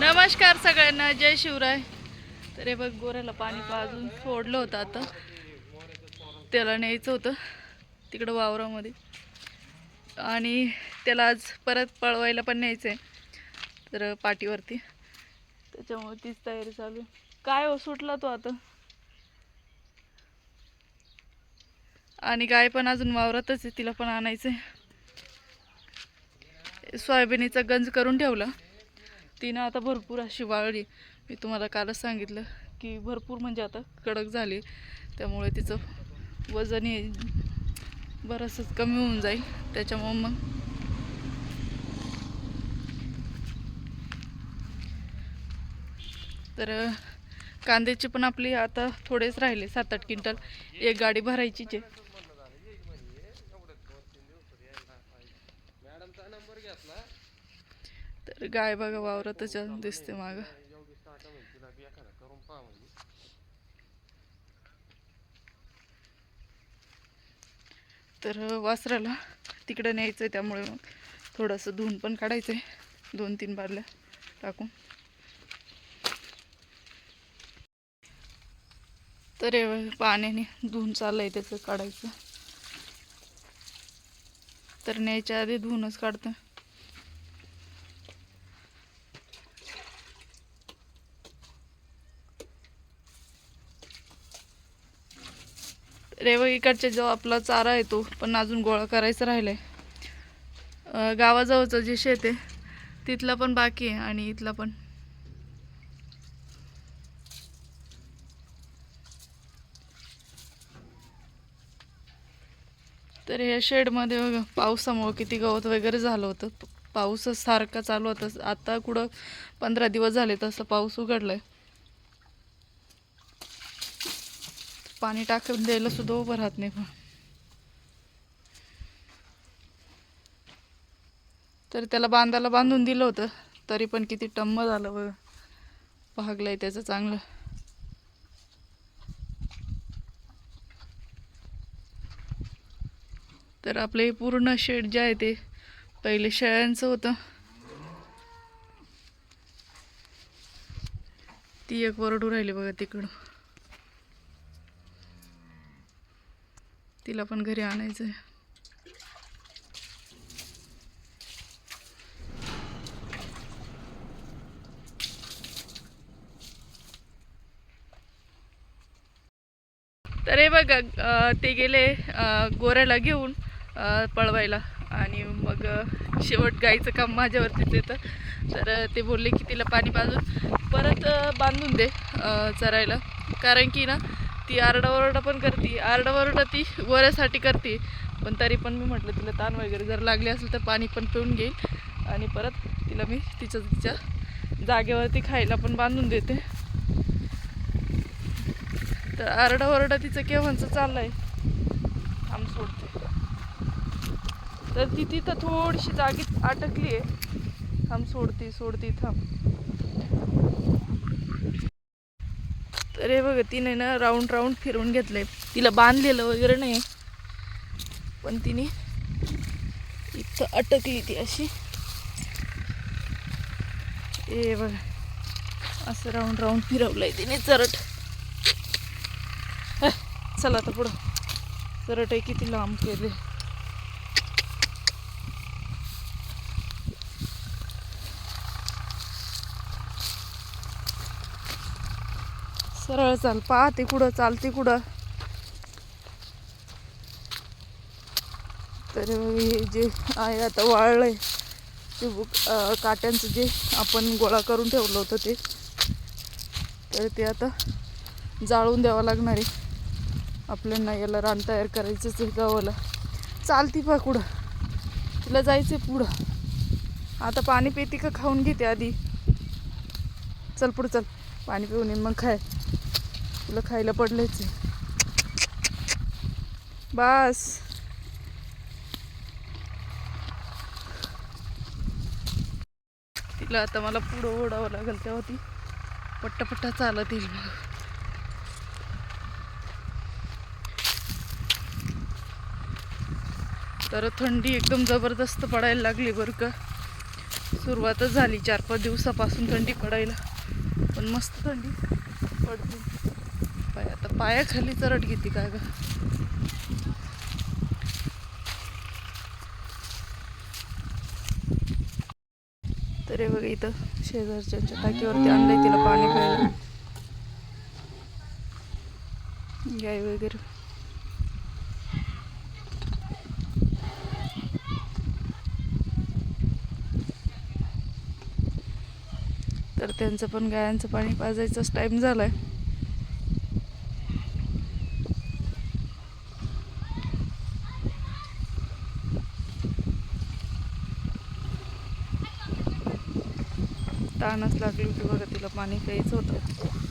नमस्कार सगळ्यांना जय शिवराय. तर हे बघ गोऱ्याला पाणी पाजून सोडलं होतं आता. त्याला न्यायचं होतं तिकडं वावरामध्ये. आणि त्याला आज परत पळवायला पण न्यायचं आहे तर पाठीवरती. त्याच्यामुळे तीच तयारी चालू आहे. काय हो सुटला तो आता? आणि गाय पण अजून वावरातच आहे तिला पण आणायचं आहे सोयाबीनीचा गंज करून ठेवला. तिनं आता भरपूर अशी वाळली. मी तुम्हाला कालच सांगितलं की भरपूर म्हणजे आता कडक झाली. त्यामुळे तिचं वजन हे बरंचसं कमी होऊन जाईल. त्याच्यामुळं मग तर कांद्याचे पण आपली आता थोडेच राहिले सात आठ क्विंटल. एक गाडी भरायचीच आहे. तर गाय बघा वावरातच दिसते माग. तर वासराला तिकडं न्यायचं आहे त्यामुळे मग थोडंसं धुवून पण काढायचं आहे दोन तीन बारल्या टाकून. तर हे पाण्याने धुवून चाललंय त्याचं काढायचं. तर न्यायच्या आधी धुवूनच काढतं रेवा इकडच्या जो आपला चारा आहे तो पण अजून गोळा करायचा राहिलं आहे गावाजवळचं जे शेत आहे तिथलं पण बाकी आहे आणि इथला पण. तर ह्या शेडमध्ये बघा पावसामुळं किती गवत वगैरे झालं होतं. पाऊसच सारखा चालू होता. आता कुठं पंधरा दिवस झाले तसं पाऊस उघडलाय. पाणी टाकून द्यायला सुद्धा उभं राहत नाही पण तर त्याला बांधायला बांधून दिलं होतं. तरी पण किती टम्म झालं बघ. भागलंय त्याचं चांगलं. तर आपलं हे पूर्ण शेड जे आहे ते पहिले शेळ्यांचं होतं. ती एक वरडू राहिली बघा तिकडं. तिला पण घरी आणायचं आहे तर हे बघा ते गेले गोऱ्याला घेऊन पळवायला. आणि मग शेवट गाईचं काम माझ्यावरतीच येतं तर ते बोलले की तिला पाणी पाजून परत बांधून दे चरायला. कारण की ना ती आरडाओरडा पण करते आरडाओरडा ती वऱ्यासाठी करते. पण तरी पण मी म्हटलं तिला ताण वगैरे जर लागली असेल तर पाणी पण पिऊन घेईल. आणि परत तिला मी तिच्या तिच्या जागेवरती खायला पण बांधून देते. तर आरडाओरडा तिचं केव्हाचं चाललं आहे थांब सोडते. तर ती तिथं थोडीशी जागेत अटकली आहे थांब सोडते सोडते थांब. तर हे बघा तिने ना राऊंड राऊंड फिरवून घेतलंय. तिला बांधलेलं वगैरे नाही पण तिने इथं अटकली ती अशी. ए बघा असं राऊंड राऊंड फिरवलंय तिने चरट. चला आता पुढं. चरट आहे किती लांब केले सरळ चाल पाहते कुठं चालते कुठं. तर हे जे आहे आता वाळलंय ते काट्यांचं जे आपण गोळा करून ठेवलं होतं ते. तर ते आता जाळून द्यावं लागणार आहे. आपल्यांना याला रान तयार करायचंच आहे गावाला. चालती पा कुठं. तिला जायचं आहे पुढं. आता पाणी पिती का खाऊन घेते आधी. चल पुढं चल. पाणी पिऊन मग खाय. तुला खायला पडलंच आहे. बस. तिला आता मला पुढं ओढावं लागेल तेव्हा ती पट्टापट्टा चालत येईल मग तर थंडी एकदम जबरदस्त पडायला लागली बरं का. सुरुवातच झाली चार पाच दिवसापासून थंडी पडायला. पण मस्त थंडी पडते पाय आता पायाखाली चरट घेते काय ग? तर हे बघ इथं शेजारच्या टाकीवरती आणलंय तिला पाणी प्यायला. गाय वगैरे. तर त्यांचं पण गायांचं पाणी पाजायचाच टाईम झालाय. ताणच लागली होती बघा तिला पाणी प्यायचं होतं.